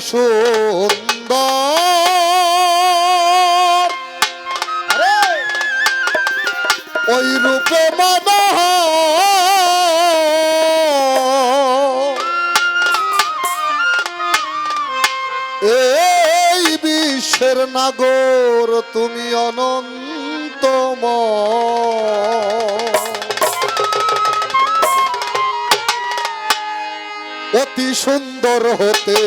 সুন্দর। ওই রূপে মদহ। এই বিশ্বের নাগর তুমি অনন্তম অতি সুন্দর হতে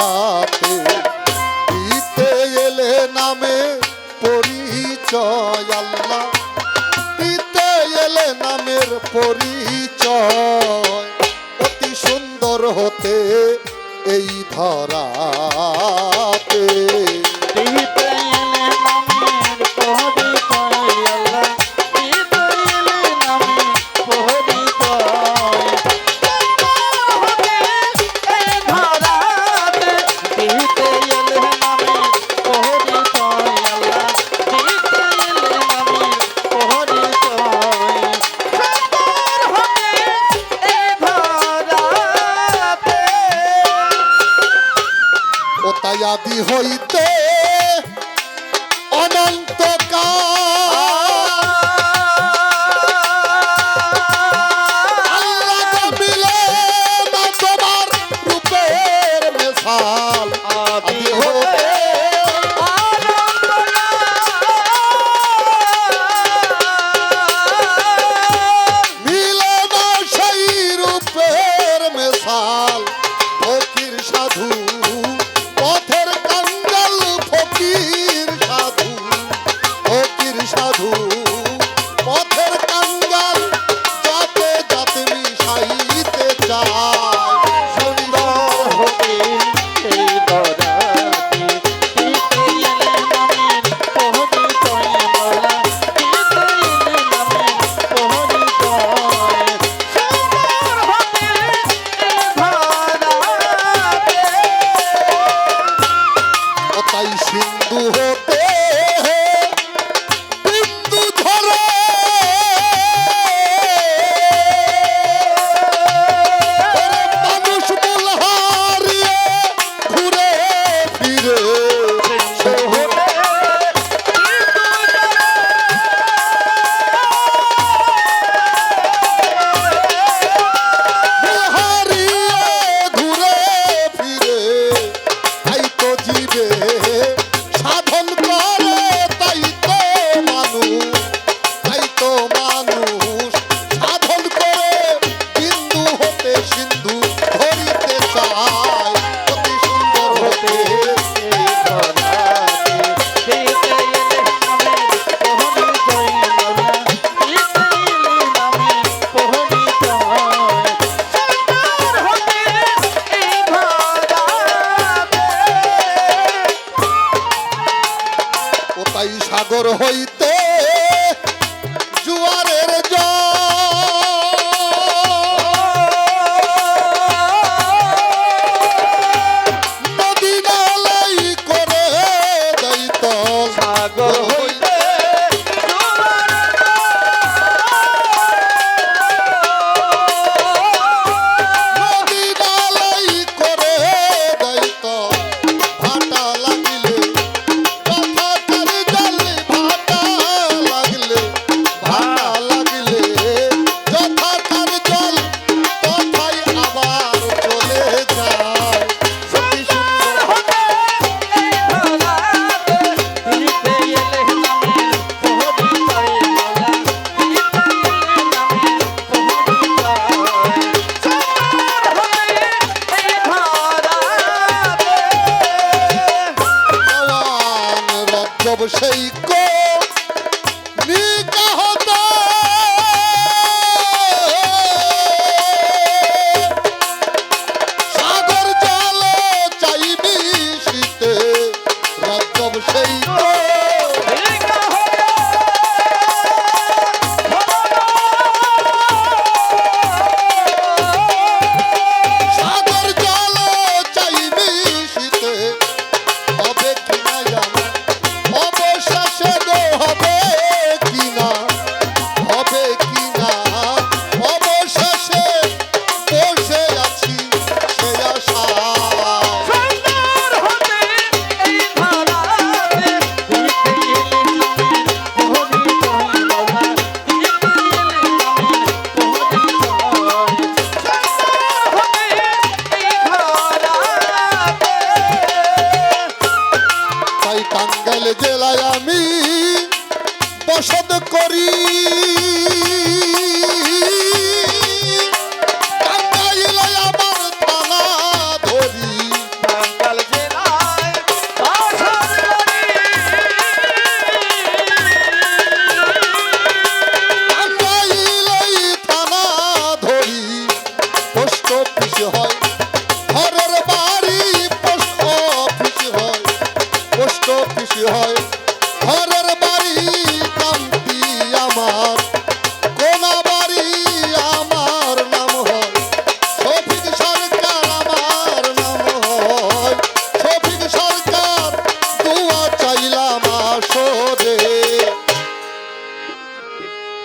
রাতে দিতে এলে নামে পরিচয় আল্লাহ। দিতে এলে নামের পরিচয়। অতি সুন্দর হতে এই ধরা।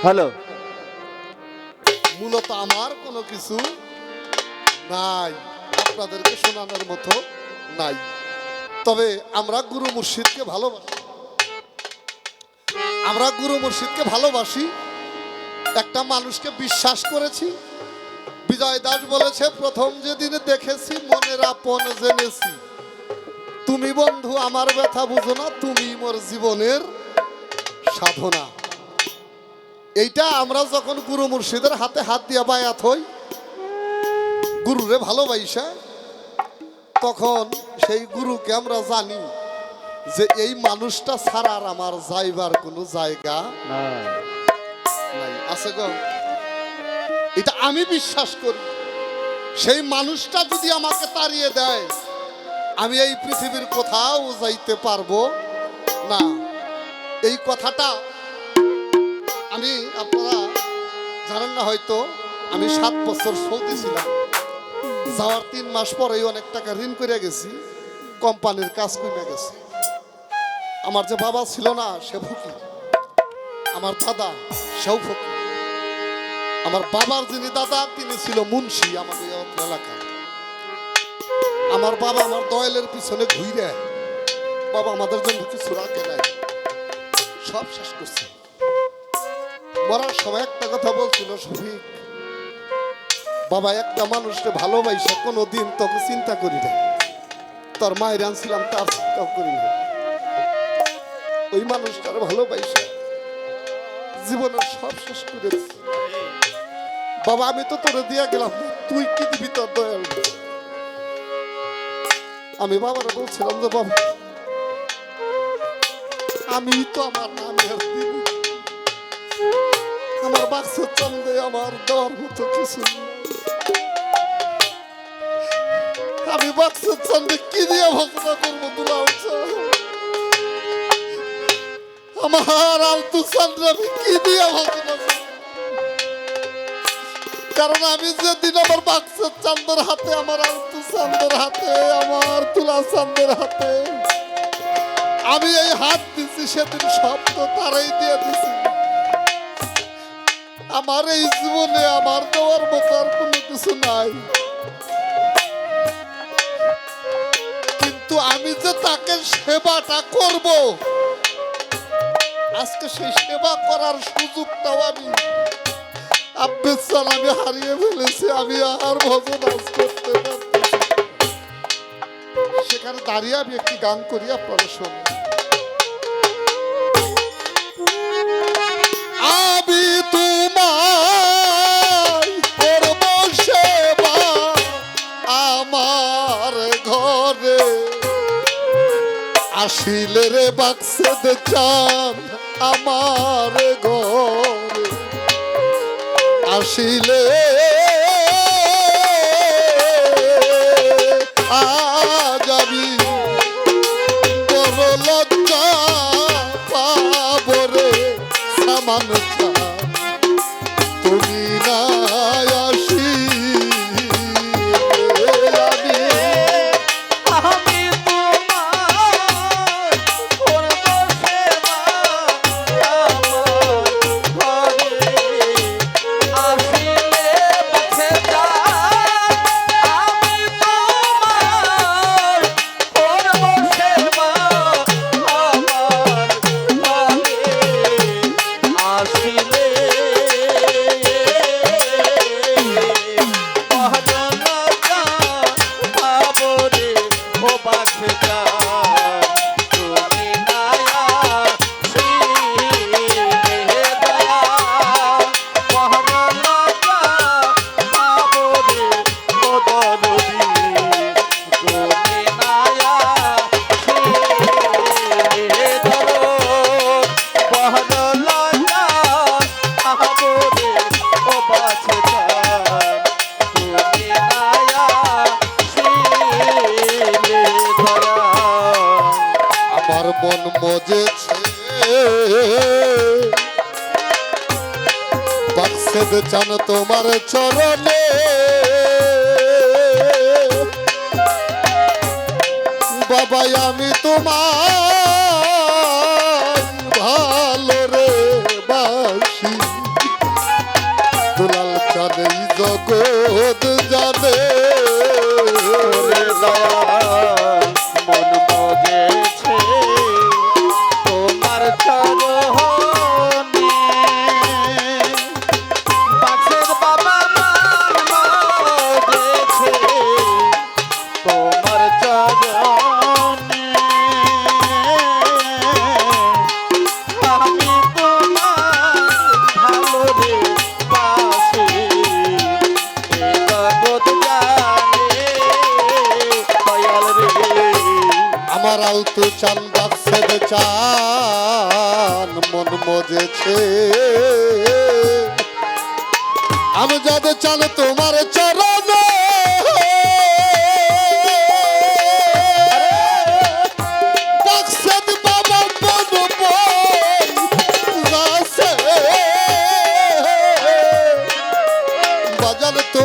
হ্যালো। মূলত আমার কোনো কিছু নাই, আপনাদেরকে শোনানোর মতো নাই। তবে আমরা গুরু মুর্শিদকে ভালোবাসি। আমরা গুরু মুর্শিদকে ভালোবাসি, একটা মানুষকে বিশ্বাস করেছি। বিজয় দাস বলেছে, প্রথম যেদিন দেখেছি, মনের আপন জেনেছি। তুমি বন্ধু, আমার ব্যথা বুঝো না, তুমি মোর জীবনের সাধনা। এইটা আমরা যখন গুরু মুর্শিদের হাতে হাত দিয়া বায়াত হই গুরুরে ভালোবাসা তখন সেই গুরুকে আমরা জানি যে এই মানুষটা ছাড়া আর আমার যাইবার কোনো জায়গা নাই। আছে গো? এটা আমি বিশ্বাস করি। সেই মানুষটা যদি আমাকে তাড়িয়ে দেয় আমি এই পৃথিবীর কোথাও যাইতে পারব না। এই কথাটা আমি, আপনারা জানেন না হয়তো, আমি সাত বছর সৌদি ছিলাম যাওয়ার তিন মাস পরেই অনেক টাকা ঋণ করে গেছি, কোম্পানির কাজ কমে গেছে। আমার যে বাবা ছিল না, সে ফকির। আমার দাদা, সেও ফকির। আমার বাবার যিনি দাদা, তিনি ছিল মুন্সি আমাদের এই এলাকার। আমার বাবা আমার দয়ালের পিছনে ঘুরে বাবা আমাদের জন্য কিছু রাখে নাই। সব শেষ করছে। মরার সময় একটা কথা বলছিল শফিক, বাবা, একটা মানুষকে ভালোবাসা কোনো দিন তোকে চিন্তা করি না তোর মায়ের আনছিলাম, তার চিন্তাও করি না ওই মানুষটার ভালোবাসা জীবনের সব শেষ করেছি বাবা, আমি তো তোরে দিয়া গেলাম, তুই কি দিবি তোর দয়াল আমি বাবারা বলছিলাম যে, বাবা আমি তো আমার নামের আমার বাক্সের চন্দে আমার দেওয়ার মতো কিছু। আমি বাক্সের চন্দে কি দিয়ে ভক্ত করব দুলা আমার আলতু চন্দ্রে আমি কি দিয়ে ভক্ত? কারণ আমি যেদিন আমার বাক্সের চান্দের হাতে, আমার আলতু চান্দের হাতে, আমার তুলা চান্দের হাতে, আমি এই হাত দিছি, সেদিন তো তারাই দিয়ে দিছি আমার এই জীবনে আমার দেওয়ার মতো আর কোনো কিছু নাই। কিন্তু আমি যে তাকে সেবাটা করব, আজকে সেই সেবা করার সুযোগটাও আমি আব্বের চাল, আমি হারিয়ে ফেলেছি, আমি আর ভজন আজ করতে পারতেছি সেখানে দাঁড়িয়ে আমি একটি গান করি, আপনারা শুনুন। আসিলে রে বাক্সে চান আমার ঘরে। আসিলে চান তোমার চরণে। বাবা আমি তোমার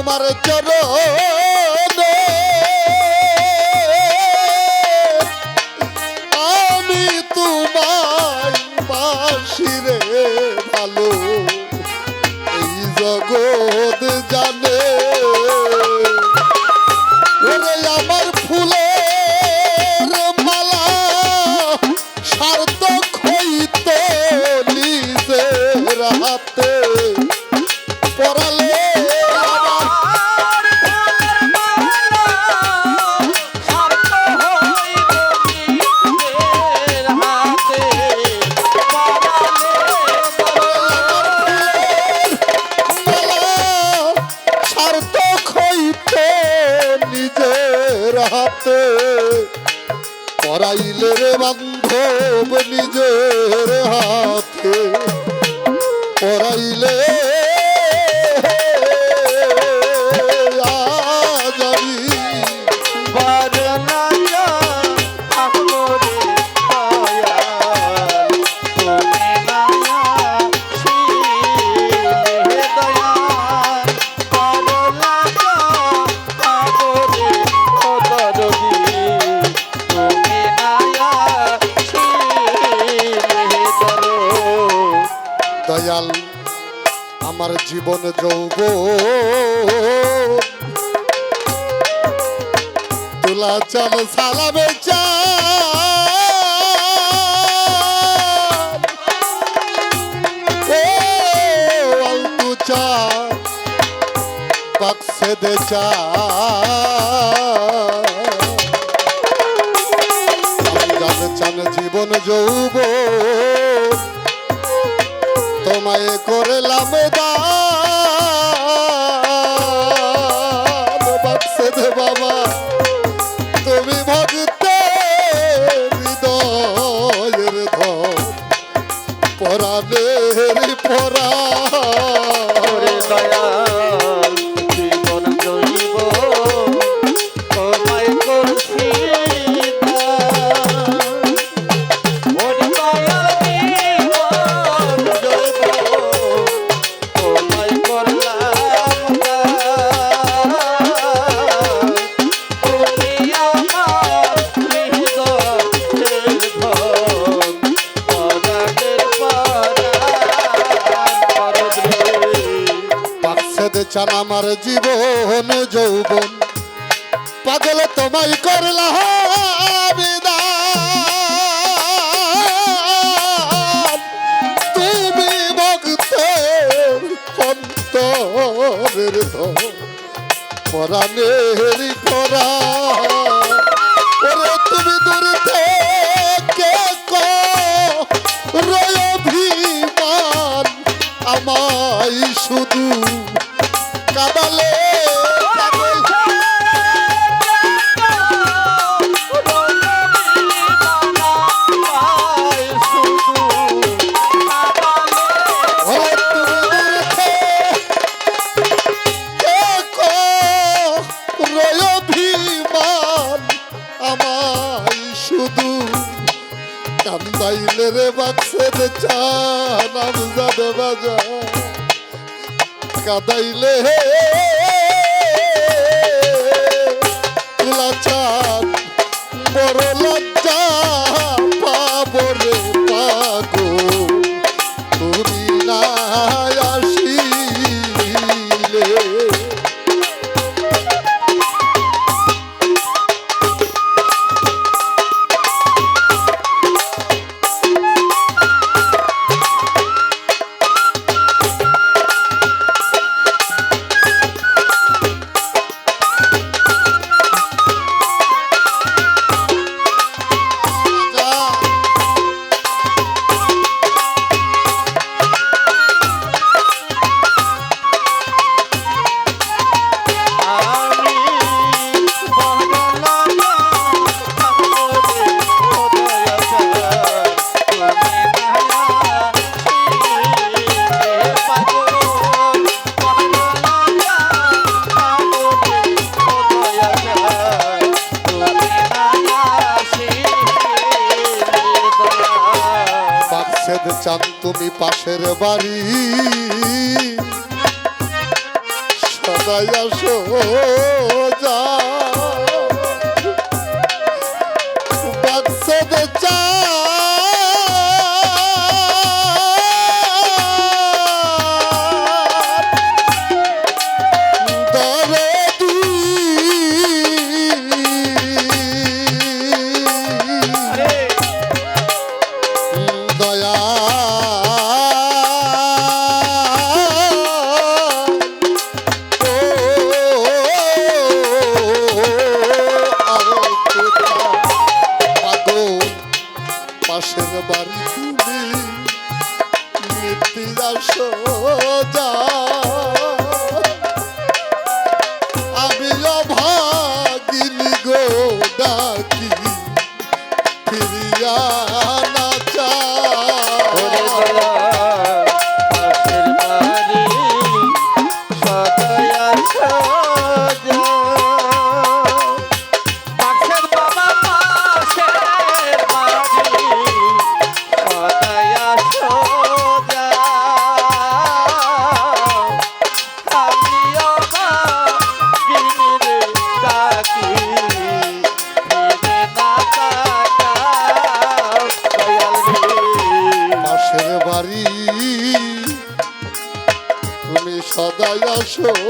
তোমার চরণ আমি তোমার মাসিরে হাতে পরাইলে রে বান্ধব নিজের হাতে। পরাইলে জীবন যৌব তুলা চাল সালা বেচা চান জীবন যৌব তোমায় করলাম তুমি পাশের বাড়ি। সদাই আসো যা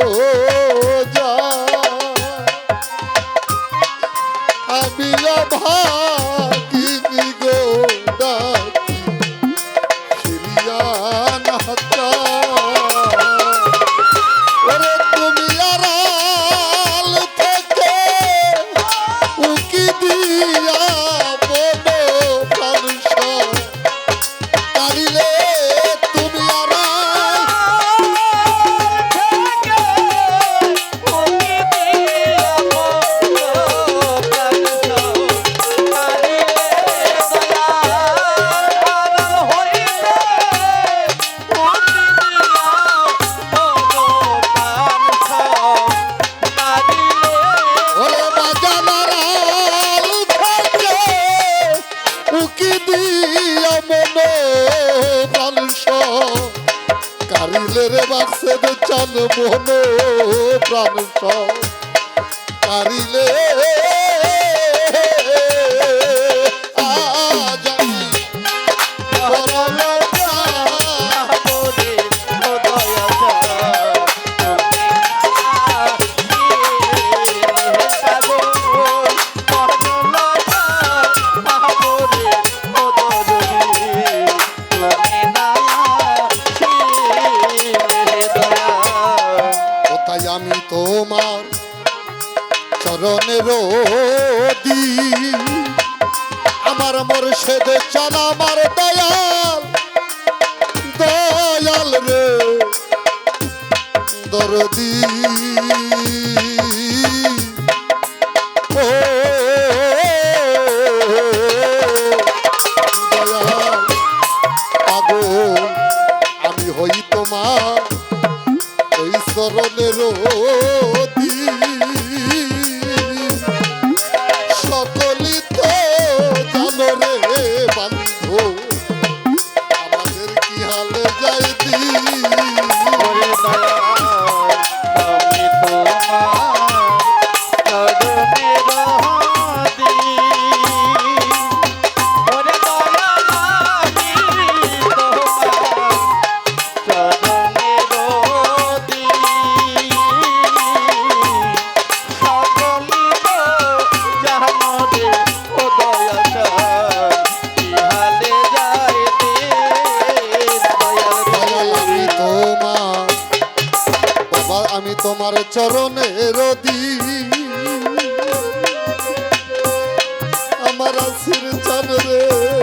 আসো আমার আসির চান রে